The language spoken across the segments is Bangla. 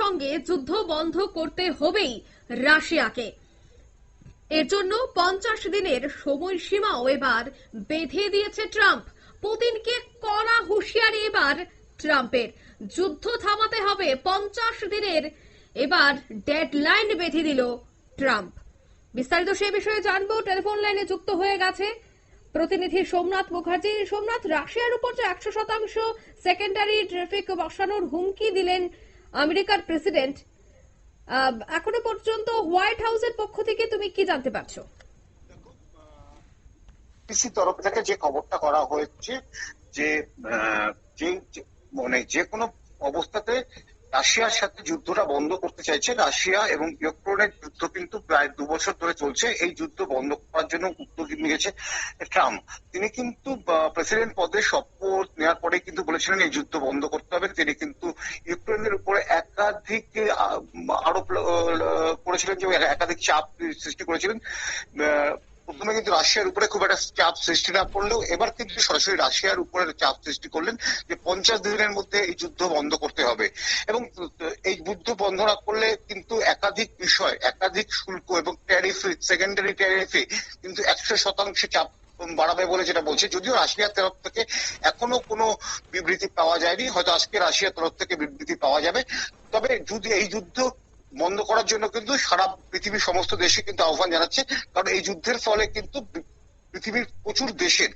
সঙ্গে যুদ্ধ বন্ধ করতে হবেই রাশিয়াকে। এর জন্য পঞ্চাশ দিনের সময়সীমাও এবার বেঁধে দিয়েছে ট্রাম্প। পুতিনকে কড়া হুঁশিয়ারি এবার ট্রাম্পের। যুদ্ধ থামাতে হবে পঞ্চাশ দিনের। এবার ডেডলাইন বেঁধে দিল ট্রাম্প। বিস্তারিত সে বিষয়ে জানব। টেলিফোন লাইনে যুক্ত হয়ে গেছে প্রতিনিধি সোমনাথ মুখার্জি। সোমনাথ, রাশিয়ার উপর যে একশো শতাংশ সেকেন্ডারি ট্রাফিক বসানোর হুমকি দিলেন আমেরিকার প্রেসিডেন্ট এখনও পর্যন্ত হোয়াইট হাউসের পক্ষ থেকে তুমি কি জানতে পারছ? পিসি তরফ থেকে যে খবরটা করা হয়েছে যে যে মানে যে কোনো অবস্থাতে রাশিয়ার সাথে যুদ্ধটা বন্ধ করতে চাইছে, রাশিয়া এবং ইউক্রেনের যুদ্ধ কিন্তু প্রায় দু বছর ধরে চলছে। এই যুদ্ধ বন্ধ করার জন্য উদ্যোগ নিয়েছে ট্রাম্প। তিনি কিন্তু প্রেসিডেন্ট পদে শপথ নেওয়ার পরে কিন্তু বলেছিলেন এই যুদ্ধ বন্ধ করতে হবে। তিনি কিন্তু একাধিক আরোপ করেছিলেন যে একাধিক চাপ সৃষ্টি করেছিলেন। প্রথমে কিন্তু রাশিয়ার উপরে খুব একটা চাপ সৃষ্টি না করলেও এবার কিন্তু সরাসরি রাশিয়ার উপরে চাপ সৃষ্টি করলেন যে পঞ্চাশ দিনের মধ্যে এই যুদ্ধ বন্ধ করতে হবে। এবং এই যুদ্ধ বন্ধ না করলে কিন্তু একাধিক বিষয়, একাধিক শুল্ক এবং ট্যারিফ সেকেন্ডারি ট্যারিফে কিন্তু একশো শতাংশ চাপ বাড়াবে বলে যেটা বলছে, যদিও রাশিয়ার তরফ থেকে এখনও কোনো বিবৃতি পাওয়া যায়নি, হয়তো আজকে রাশিয়ার তরফ থেকে বিবৃতি পাওয়া যাবে। তবে যদি এই যুদ্ধ বন্ধ করার জন্য কিন্তু সারা পৃথিবীর সমস্ত দেশে কিন্তু আহ্বান জানাচ্ছে, কারণ এই যুদ্ধের ফলে কিন্তু পৃথিবীর প্রচুর দেশের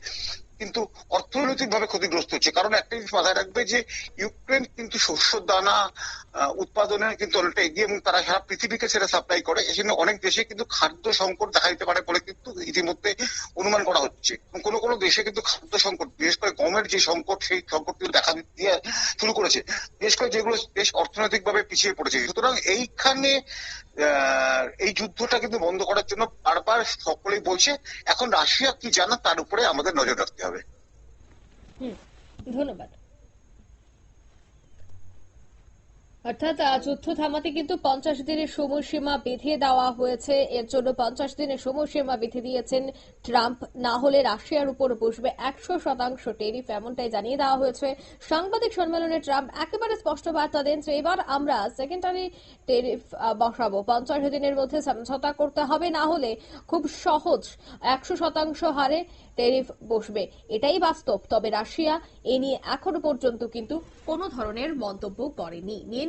কিন্তু অর্থনৈতিক ভাবে ক্ষতিগ্রস্ত হচ্ছে। কারণ একটা জিনিস মাথায় রাখবে যে, ইউক্রেন কিন্তু শস্য, দানা উৎপাদনে কিন্তু অনেকটা এগিয়ে এবং তারা সারা পৃথিবীকে সেটা সাপ্লাই করে। এই জন্য অনেক দেশে কিন্তু খাদ্য সংকট দেখা দিতে পারে বলে কিন্তু ইতিমধ্যে অনুমান করা হচ্ছে। কোনো কোনো দেশে কিন্তু খাদ্য সংকট, বিশেষ করে গমের যে সংকট, সেই সংকট কিন্তু দেখা দিয়ে শুরু করেছে। বিশেষ করে যেগুলো দেশ অর্থনৈতিক ভাবে পিছিয়ে পড়েছে। সুতরাং এইখানে এই যুদ্ধটা কিন্তু বন্ধ করার জন্য বারবার সকলেই বলছে, এখন রাশিয়া কি জানা তার উপরে আমাদের নজর রাখতে হবে। ধন্যবাদ। অর্থাৎ যুদ্ধ থামাতে কিন্তু পঞ্চাশ দিনের সময়সীমা বেঁধে দেওয়া হয়েছে। এর জন্য পঞ্চাশ দিনের সময়সীমা বেঁধে দিয়েছেন ট্রাম্প। না হলে রাশিয়ার উপর বসবে একশো শতাংশ টেরিফ, এমনটাই জানিয়ে দেওয়া হয়েছে সাংবাদিক সম্মেলনে ট্রাম্প। একেবারে স্পষ্ট বার্তা দেন যে, এবার আমরা সেকেন্ডারি টেরিফ বসাবো। পঞ্চাশ দিনের মধ্যে সমঝোতা করতে হবে, না হলে খুব সহজ একশো শতাংশ হারে টেরিফ বসবে। এটাই বাস্তব। তবে রাশিয়া এ নিয়ে এখনও পর্যন্ত কিন্তু কোনো ধরনের মন্তব্য করেনি। নিয়ে